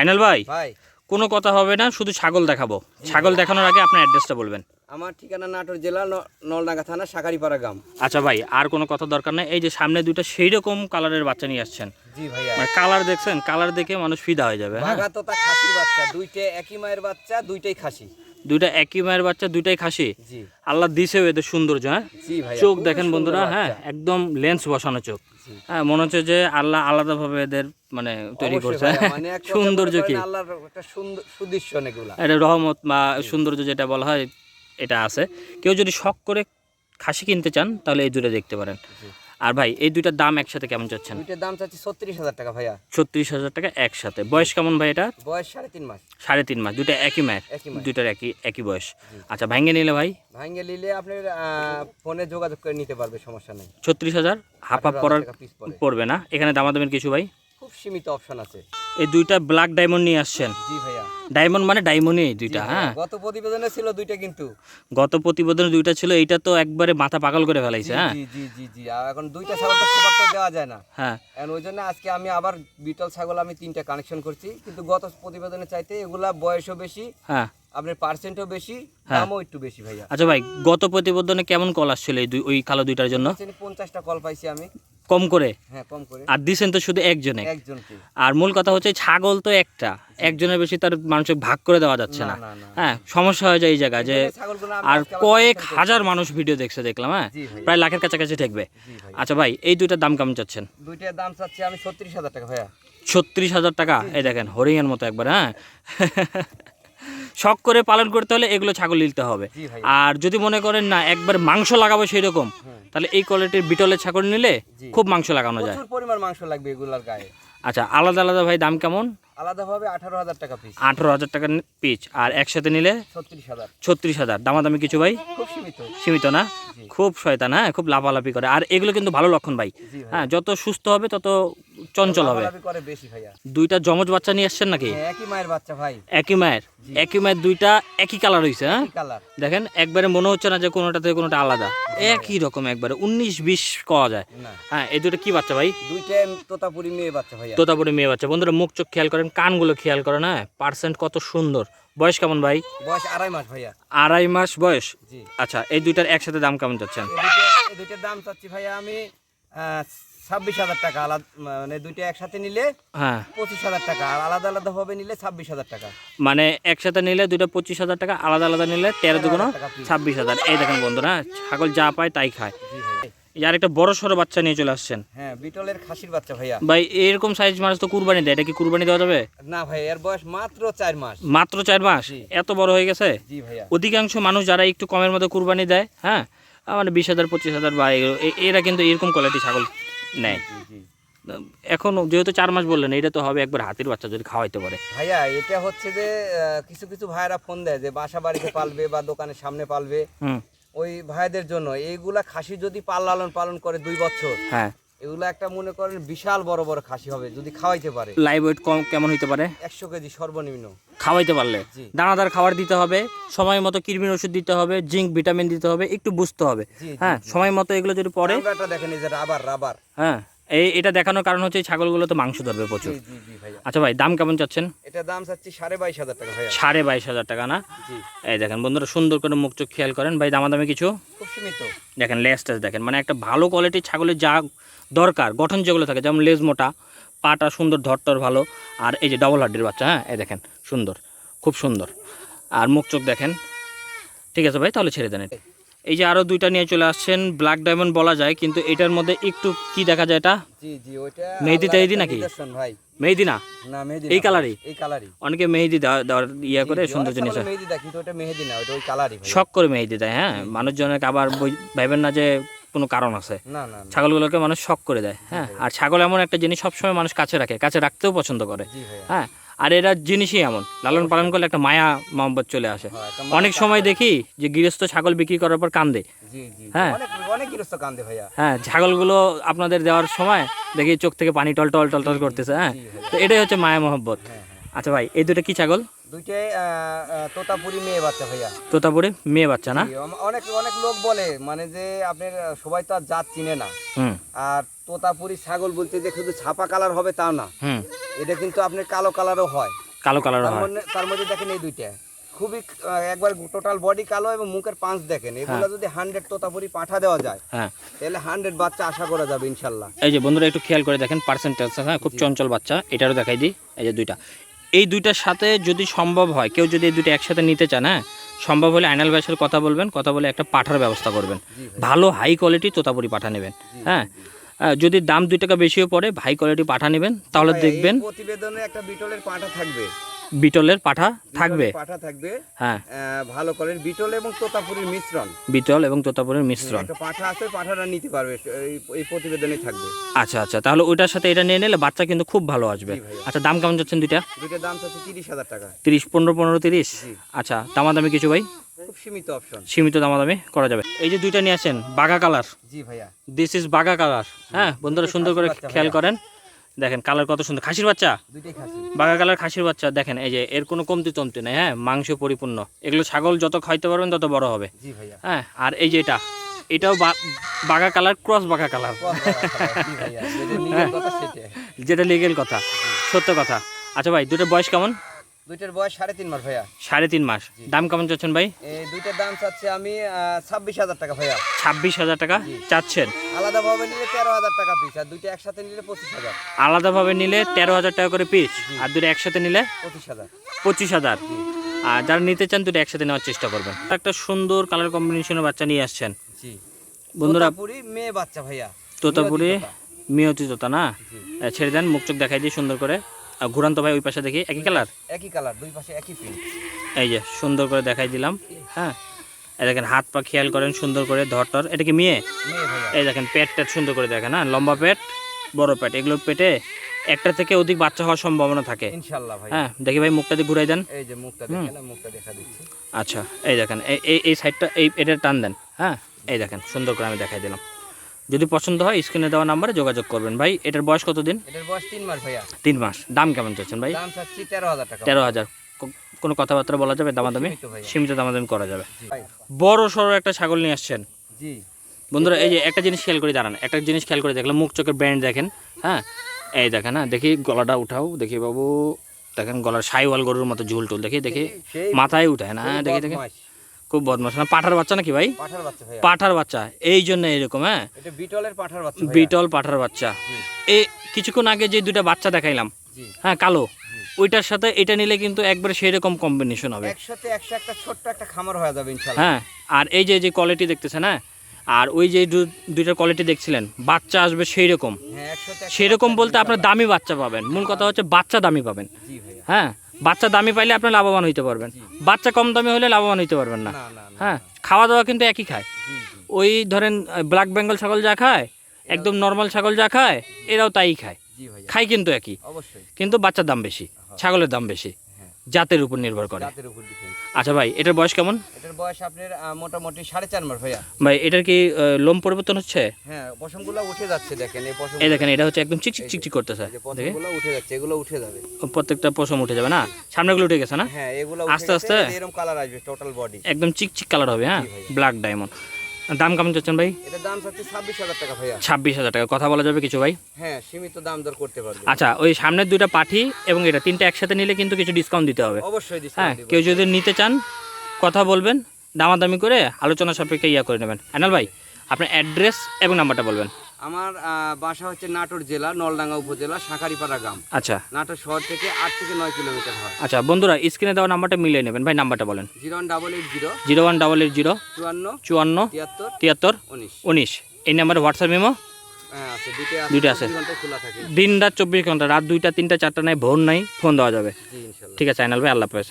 আইনাল ভাই? ভাই। কোনো কথা হবে না শুধু ছাগল দেখাবো। ছাগল দেখানোর আগে আপনার অ্যাড্রেসটা বলবেন। আমার ঠিকানা নাটোর জেলা নলডাঙ্গা থানা শাকারিপাড়া গ্রাম। আচ্ছা ভাই আর কোনো কথা দরকার নেই। এই যে সামনে দুইটা সেই রকম কালারের বাচ্চা নিয়ে আসছেন। জি ভাইয়া। মানে কালার দেখছেন কালার দেখে মানুষ ফিদা হয়ে যাবে হ্যাঁ? তো তা খাসির বাচ্চা দুইটা একই মায়ের বাচ্চা দুইটাই খাসি। দুইটা একই মায়ের বাচ্চা দুইটাই খাসি। আল্লাহ দিছে এদের সৌন্দর্য হ্যাঁ? চোখ দেখেন বন্ধুরা হ্যাঁ? একদম লেন্স বসানো চোখ। হ্যাঁ মনে হচ্ছে যে আল্লাহ আলাদাভাবে এদের মানে তৈরি করছে ভাইয়া, মানে সৌন্দর্য কি? এটা রহমত বা সৌন্দর্য যেটা বলা হয় এটা আছে। কেউ যদি শখ করে খাসি কিনতে চান তাহলে এই দুটো দেখতে পারেন। আর ভাই এই দুইটার দাম একসাথে কেমন চাচ্ছেন? দুইটার দাম চাচ্ছি ছত্রিশ হাজার টাকা ভাইয়া। ছত্রিশ হাজার টাকা একসাথে। বয়স কেমন ভাই এটা? বয়স সাড়ে তিন মাস। সাড়ে তিন মাস দুইটা একই মায়ের। দুইটার একই একই বয়স। আচ্ছা ভাঙ্গে নিলে ভাই? ভাঙ্গে নিলে আপনার ফোনে যোগাযোগ করে নিতে পারবে সমস্যা নেই। ছত্রিশ হাজার হাফ হাফ 18,000 করার টাকা piece পড়ে। পড়বে না। এখানে দামাদামের কিছু ভাই? খুব সীমিত অপশন আছে। এই দুইটা ব্ল্যাক ডায়মন্ড নিয়ে আসছেন। জি ভাইয়া। ডায়মন্ড মানে ডায়মন্ডই এই দুইটা হ্যাঁ। গত প্রতিবেদনে ছিল দুইটা কিন্তু। গত প্রতিবেদনে দুইটা ছিল এইটা তো একবারে মাথা পাগল করে ফেলাইছে হ্যাঁ। জি জি জি জি আর এখন দুইটা ছাগল তো খুব একটা দেওয়া যায় না। হ্যাঁ। এখন ওই জন্য আজকে আমি আবার বিটল ছাগল আমি তিনটা কানেকশন করছি। কিন্তু গত প্রতিবেদনে চাইতে এগুলা বয়সও বেশি হ্যাঁ। আপনার পার্সেন্টও বেশি হ্যাঁ। দামও একটু বেশি ভাইয়া। আচ্ছা ভাই গত প্রতিবেদনে কেমন কল আসছিল এই দুই ওই কালো দুইটার জন্য? চিনি পঞ্চাশটা কল পাইছি আমি। কম করে? হ্যাঁ কম করে। আর দিছেন তো শুধু একজনে? একজনকে। আর মূল কথা হচ্ছে ছাগল তো একটা। একজনের বেশি তার মানুষের ভাগ করে দেওয়া যাচ্ছে না। হ্যাঁ সমস্যা হয়ে যায় এই জায়গায় যে আর কয়েক হাজার মানুষ ভিডিও দেখছে দেখলাম হ্যাঁ? প্রায় লাখের কাছাকাছি ঠেকবে। আচ্ছা ভাই এই দুইটার দাম কেমন চাচ্ছেন? দুইটার দাম চাচ্ছি আমি ছত্রিশ হাজার টাকা ভাইয়া। ছত্রিশ হাজার টাকা? এই দেখেন হরিণের মতো একবার হ্যাঁ? শখ করে পালন করতে হলে এগুলো ছাগল নিতে হবে। আর যদি মনে করেন না একবার মাংস লাগাবো সেই রকম তাহলে এই কোয়ালিটির বিটলের ছাগল নিলে খুব মাংস লাগানো যায়। পরিমাণ মাংস লাগবে এগুলোর গায়ে। আচ্ছা আলাদা আলাদা ভাই দাম কেমন? আলাদাভাবে আঠারো হাজার টাকা পিস আঠারো হাজার টাকা পিচ আর একসাথে নিলে ছত্রিশ হাজার। ছত্রিশ হাজার। দামাদামি কিছু ভাই? খুব সীমিত। সীমিত না। খুব শয়তান হ্যাঁ? খুব লাফালাফি করে। আর এগুলো কিন্তু ভালো লক্ষণ ভাই। হ্যাঁ যত সুস্থ হবে তত চঞ্চল হবে। দুইটা জমজ বাচ্চা নিয়ে আসছেন নাকি? হ্যাঁ, একই মায়ের বাচ্চা ভাই। একই মায়ের? একই মায়ের দুইটা একই কালার হয়েছে হ্যাঁ? দেখেন একবারে মনে হচ্ছে না যে কোনোটা থেকে কোনোটা আলাদা। একই রকম একবারে। উনিশ বিশ কওয়া যায়। হ্যাঁ এই দুটো কি বাচ্চা ভাই? দুইটা তোতাপুরি মেয়ে বাচ্চা ভাইয়া। তোতাপুরি মেয়ে বাচ্চা। বন্ধুরা মুখ চোখ খেয়াল করেন কানগুলো খেয়াল করেন হ্যাঁ? পার্সেন্ট কত সুন্দর। বয়স কেমন ভাই? বয়স আড়াই মাস ভাইয়া। আড়াই মাস বয়স? জি। আচ্ছা এই দুইটার একসাথে দাম কেমন চাচ্ছেন? এই দুইটা দুইটার দাম চাচ্ছি ভাইয়া আমি ছাব্বিশ হাজার টাকা আলাদা মানে দুইটা একসাথে নিলে হ্যাঁ। পঁচিশ হাজার টাকা আর আলাদা আলাদা ভাবে নিলে ছাব্বিশ হাজার টাকা। মানে একসাথে নিলে দুটো পঁচিশ হাজার টাকা আলাদা আলাদা নিলে তেরো দুগুণ ছাব্বিশ হাজার। এই দেখেন বন্ধুরা ছাগল যা পায় তাই খায়। আর একটা বড় সড়ো বাচ্চা নিয়ে চলে আসছেন। হ্যাঁ বিটলের খাসির বাচ্চা ভাইয়া। ভাই এরকম সাইজ মানুষ তো কুরবানি দেয় এটা কি কুরবানি দেওয়া যাবে? না ভাই এর বয়স মাত্র চার মাস। মাত্র চার মাস? এত বড় হয়ে গেছে? জি ভাইয়া। অধিকাংশ মানুষ যারা একটু কমের মধ্যে কুরবানি দেয় হ্যাঁ মানে বিশ হাজার পঁচিশ হাজার বা এরা কিন্তু এরকম কোয়ালিটি ছাগল নেয়। এখন যেহেতু চার মাস বললেন এটা তো হবে একবার হাতির বাচ্চা যদি খাওয়াইতে পারে। ভাইয়া এটা হচ্ছে যে কিছু কিছু ভাইয়েরা ফোন দেয় যে বাসা বাড়িতে পালবে বা দোকানের সামনে পালবে। হুম। ওই ভাইদের জন্য। এইগুলা খাসি যদি পাল লালন পালন করে দুই বছর হ্যাঁ। এগুলা একটা মনে করেন বিশাল বড় বড় খাসি হবে যদি খাওয়াইতে পারে। লাইভ ওয়েট কম কেমন হইতে পারে? একশো কেজি সর্বনিম্ন। খাওয়াইতে পারলে। দানাদার খাবার দিতে হবে সময় মতো কৃমির ওষুধ দিতে হবে জিঙ্ক ভিটামিন দিতে হবে একটু বুঝতে হবে। হ্যাঁ সময় মতো এগুলো যদি পরে দেখেন এই যে রাবার রাবার। হ্যাঁ। এই এটা দেখানোর কারণ হচ্ছে এই ছাগলগুলো তো মাংস ধরবে প্রচুর। আচ্ছা ভাই দাম কেমন চাচ্ছেন? এটা দাম চাচ্ছি সাড়ে বাইশ হাজার টাকা ভাইয়া। সাড়ে বাইশ হাজার টাকা না? জি। এই দেখেন বন্ধুরা সুন্দর করে মুখ চোখ খেয়াল করেন। ভাই দামাদামি কিছু? খুব সীমিত। দেখেন লেজ টেজ দেখেন। মানে একটা ভালো কোয়ালিটির ছাগলের যা দরকার গঠন যেগুলো থাকে যেমন লেজ মোটা পাটা সুন্দর ধরটর ভালো আর এই যে ডবল হাড্ডির বাচ্চা হ্যাঁ? এই দেখেন সুন্দর খুব সুন্দর। আর মুখ চোখ দেখেন। ঠিক আছে ভাই তাহলে ছেড়ে দেন এটা। এই যে আরও দুইটা নিয়ে চলে আসছেন ব্ল্যাক ডায়মন্ড বলা যায় কিন্তু এটার মধ্যে একটু কি দেখা যায় এটা? জি জি ওইটা মেহেদি টেহেদি নাকি? ভাই। মেহেদি না? না মেহেদি এই কালারই? এই কালারই অনেকে মেহেদি দেওয়া- দেওয়ার ইয়ে করে সুন্দর জিনিস মেহেদি দেয় কিন্তু ওটা মেহেদি না ওটা ওই কালারই শখ করে মেহেদি দেয় হ্যাঁ? মানুষজনকে আবার ভাবেন না যে কোনো কারণ আছে। না না না। ছাগলগুলোকে মানুষ শখ করে দেয় হ্যাঁ? আর ছাগল এমন একটা জিনিস সবসময় মানুষ কাছে রাখে কাছে রাখতেও পছন্দ করে হ্যাঁ? আর এরা জিনিসই এমন। লালন পালন করলে একটা মায়া মহব্বত চলে আসে। হ্যাঁ, অনেক সময় দেখি যে গৃহস্থ ছাগল বিক্রি করার পর কান্দে। হ্যাঁ। হ্যাঁ ছাগলগুলো আপনাদের দেওয়ার সময় দেখি চোখ থেকে পানি টল টল টল টল করতেছে হ্যাঁ। তো এটাই হচ্ছে মায়া মহব্বত। হ্যাঁ হ্যাঁ। আচ্ছা ভাই এই দুটো কি ছাগল? দুইটাই তোতাপুরি মেয়ে বাচ্চা ভাইয়া। তোতাপুরে মেয়ে বাচ্চা না? অনেক অনেক লোক বলে মানে যে আপনার সবাই তো আর জাত চিনে না। হুম। আর তোতাপুরি ছাগল বলতে যে শুধু ছাপা কালার হবে তা না। হুম। এটা কিন্তু আপনার কালো কালারও হয়। কালো কালার তার হয়। মধ্যে তার মধ্যে দেখেন এই দুইটা। খুবই একবার টোটাল বডি কালো এবং মুখের পাঁচ দেখেন। এগুলো যদি হান্ড্রেড তোতাপুরি পাঠা দেওয়া যায় হ্যাঁ। তাহলে হান্ড্রেড বাচ্চা আশা করা যাবে ইনশাল্লাহ। এই যে বন্ধুরা একটু খেয়াল করে দেখেন পার্সেন্টেজ হ্যাঁ খুব চঞ্চল বাচ্চা। এটারও দেখাই দিই এই যে দুইটা। এই দুইটার সাথে যদি সম্ভব হয় কেউ যদি এই দুইটা একসাথে নিতে চান হ্যাঁ সম্ভব হলে আইনাল ভাইয়ের কথা বলবেন কথা বলে একটা পাঠার ব্যবস্থা করবেন। ভালো হাই কোয়ালিটি তোতাপুরি পাঠা নেবেন হ্যাঁ। যদি দাম দুই টাকা বেশিও পড়ে ভাই কোয়ালিটি পাঠা নেবেন তাহলে দেখবেন প্রতিবেদনে একটা বিটলের পাঠা থাকবে। বিটলের পাঠা থাকবে। পাঠা থাকবে। হ্যাঁ। ভালো করে বিটল এবং তোতাপুরির মিশ্রণ। বিটল এবং তোতাপুরের মিশ্রণ। একটা পাঠা আছে পাঠাটা নিতে পারবে এই- প্রতিবেদনে থাকবে। আচ্ছা আচ্ছা তাহলে ওইটার সাথে এটা নিয়ে নিলে বাচ্চা কিন্তু খুব ভালো আসবে। আচ্ছা দাম কেমন যাচ্ছেন দুইটা? দুইটার দাম চাচ্ছে তিরিশ হাজার টাকা। তিরিশ পনেরো পনেরো তিরিশ। আচ্ছা দামাদামি কিছু ভাই? সীমিত অপশন সীমিত দামাদামি করা যাবে। এই যে দুইটা নিয়ে আসেন বাগা কালার জি ভাইয়া। দিস ইজ বাগা কালার হ্যাঁ বন্ধুরা সুন্দর করে খেয়াল করেন। দেখেন কালার কত সুন্দর। খাসির বাচ্চা? বাগা কালার খাসির বাচ্চা। দেখেন এই যে এর কোনো কমতি টমতি নেই হ্যাঁ মাংস পরিপূর্ণ। এগুলো ছাগল যত খাইতে পারবেন তত বড় হবে। হ্যাঁ আর এই যে এটা এটাও বা- বাগা কালার ক্রস বাঘা কালার যেটা লিগেল কথা সত্য কথা। আচ্ছা ভাই দুটোর বয়স কেমন? দুইটার বয়স সাড়ে তিন মাস ভাইয়া। সাড়ে তিন মাস। দাম কেমন চাচ্ছেন ভাই? এই দুইটার দাম চাচ্ছি আমি ছাব্বিশ হাজার টাকা ভাইয়া। ছাব্বিশ হাজার টাকা চাচ্ছেন? আলাদা ভাবে নিলে তেরো হাজার টাকা পিস আর দুইটা একসাথে নিলে পঁচিশ হাজার। আলাদাভাবে নিলে তেরো হাজার টাকা করে পিস আর দুটো একসাথে নিলে পঁচিশ হাজার। পঁচিশ হাজার। আর যারা নিতে চান দুটো একসাথে নেওয়ার চেষ্টা করবেন। একটা সুন্দর কালার কম্বিনেশনের বাচ্চা নিয়ে আসছেন। জি। বন্ধুরা তোতাপুরি মেয়ে বাচ্চা ভাইয়া। তোতাপুরি। মিয়তি তোতা। না? ছেড়ে দেন মুখ চোখ দেখাই দিয়ে সুন্দর করে। আর ঘুরান্ত ভাই ওই পাশে দেখি একই কালার? একই কালার দুই পাশে একই প্রিন্ট এই যে সুন্দর করে দেখাই দিলাম হ্যাঁ? এই দেখেন হাত পা খেয়াল করেন সুন্দর করে ধরটর এটা কি মেয়ে? এই দেখেন পেট টেট সুন্দর করে দেখেন হ্যাঁ? লম্বা পেট বড় পেট। এগুলো পেটে একটা থেকে অধিক বাচ্চা হওয়ার সম্ভাবনা থাকে। ভাই হ্যাঁ দেখি ভাই মুখটা দিয়ে ঘুরাই দেন। এই যে মুখটা দেখেন মুখটা দেখা দিচ্ছি। আচ্ছা এই দেখেন এই এই এই সাইডটা এই এটা টান দেন হ্যাঁ? এই দেখেন সুন্দর করে আমি দেখাই দিলাম। যদি পছন্দ হয় স্ক্রিনে দেওয়া নাম্বারে যোগাযোগ করবেন। ভাই এটার বয়স কত দিন এটার বয়স তিন মাস ভাইয়া। তিন মাস। দাম কেমন চাচ্ছেন ভাই? দাম চাচ্ছি তেরো হাজার টাকা। তেরো হাজার। কোনো কথাবার্তা বলা যাবে? দামাদামি? সীমিত দামাদামি করা যাবে। বড় সড়ো একটা ছাগল নিয়ে আসছেন। জি। বন্ধুরা এই যে একটা জিনিস খেয়াল করে দাঁড়ান। একটা জিনিস খেয়াল করে দেখলাম মুখ চোখের ব্যান্ড দেখেন হ্যাঁ? এই দেখেন হ্যাঁ দেখি গলাটা উঠাও। দেখি বাবু দেখেন গলার সাইওয়াল গরুর মতো ঝুল টুল দেখি দেখি মাথায় উঠায় না দেখি দেখি। খুব বদমাস না পাঠার বাচ্চা নাকি ভাই? পাঠার বাচ্চা ভাইয়া। পাঠার বাচ্চা। এই জন্য এরকম হ্যাঁ? এটা বিটলের পাঠার বাচ্চা বিটল পাঠার বাচ্চা। এই কিছুক্ষণ আগে যে দুটা বাচ্চা দেখাইলাম হ্যাঁ কালো ওইটার সাথে এটা নিলে কিন্তু একবারে সেই রকম কম্বিনেশন হবে। একসাথে একশো একটা ছোট্ট একটা খামার হয়ে যাবে হ্যাঁ আর এই যে যে কোয়ালিটি দেখতেছেন হ্যাঁ? আর ওই যে দুইটার কোয়ালিটি দেখছিলেন বাচ্চা আসবে সেই রকম হ্যাঁ সেরকম বলতে আপনার দামি বাচ্চা পাবেন। মূল কথা হচ্ছে বাচ্চা দামি পাবেন। হ্যাঁ? বাচ্চা দামি পাইলে আপনি লাভবান হইতে পারবেন। বাচ্চা কম দামি হলে লাভবান হইতে পারবেন না। হ্যাঁ খাওয়া দাওয়া কিন্তু একই খায়। ওই ধরেন ব্ল্যাক বেঙ্গল ছাগল যা খায় একদম নর্মাল ছাগল যা খায় এরাও তাই খায়। খায় কিন্তু একই। কিন্তু বাচ্চার দাম বেশি ছাগলের দাম বেশি। হ্যাঁ জাতের উপর নির্ভর করে। জাতের উপর ডিপেন্ড আচ্ছা ভাই এটার বয়স কেমন? এটার বয়স আপনার আহ, মোটামুটি সাড়ে চার মাস ভাইয়া। ভাই এটার কি আহ, লোম পরিবর্তন হচ্ছে? হ্যাঁ পশমগুলো উঠে যাচ্ছে দেখেন এই পশম এই দেখেন এটা হচ্ছে একদম চিকচিক চিকচিক করতেছে। যে দেখে? পশমগুলো উঠে যাচ্ছে এগুলো উঠে যাবে। প্রত্যেকটা পশম উঠে যাবে না? সামনেগুলো উঠে গেছে না? হ্যাঁ এগুলো আস্তে আস্তে? এরকম কালার আসবে টোটাল বডি একদম চিকচিক কালার হবে হ্যাঁ? ব্ল্যাক ডায়মন্ড দাম কেমন চাচ্ছেন ভাই? এটার দাম চাচ্ছে ছাব্বিশ হাজার টাকা ভাইয়া। ছাব্বিশ হাজার টাকা। কথা বলা যাবে কিছু ভাই? হ্যাঁ সীমিত দাম দর করতে পারবে। আচ্ছা ওই সামনের দুইটা পাঠি এবং এটা তিনটা একসাথে নিলে কিন্তু কিছু ডিসকাউন্ট দিতে হবে। অবশ্যই হ্যাঁ কেউ যদি নিতে চান কথা বলবেন দামাদামি করে আলোচনা সাপেক্ষে ইয়া করে নেবেন। আনাল ভাই আপনার অ্যাড্রেস এবং নাম্বারটা বলবেন। আমার বাসা হচ্ছে নাটোর জেলা নলডাঙ্গা উপজেলা শাঁখারিপাড়া গ্রাম। আচ্ছা। নাটোর শহর থেকে আট থেকে নয় কিলোমিটার হয়। আচ্ছা বন্ধুরা স্ক্রিনে দেওয়া নাম্বারটা মিলিয়ে নেবেন। ভাই নাম্বারটা বলেন। Zero one double eight zero zero one double eight zero চুয়ান্ন চুয়ান্ন তিয়াত্তর তিয়াত্তর উনিশ। উনিশ। এই নাম্বারে হোয়াটসঅ্যাপ মেমো হ্যাঁ আছে। দুইটা আছে। দিন রাত চব্বিশ ঘণ্টা রাত দুইটা তিনটা চারটা নাই ভোর নাই ফোন দেওয়া যাবে। ঠিক আছে আইনাল ভাই আল্লাহ হাফেজ?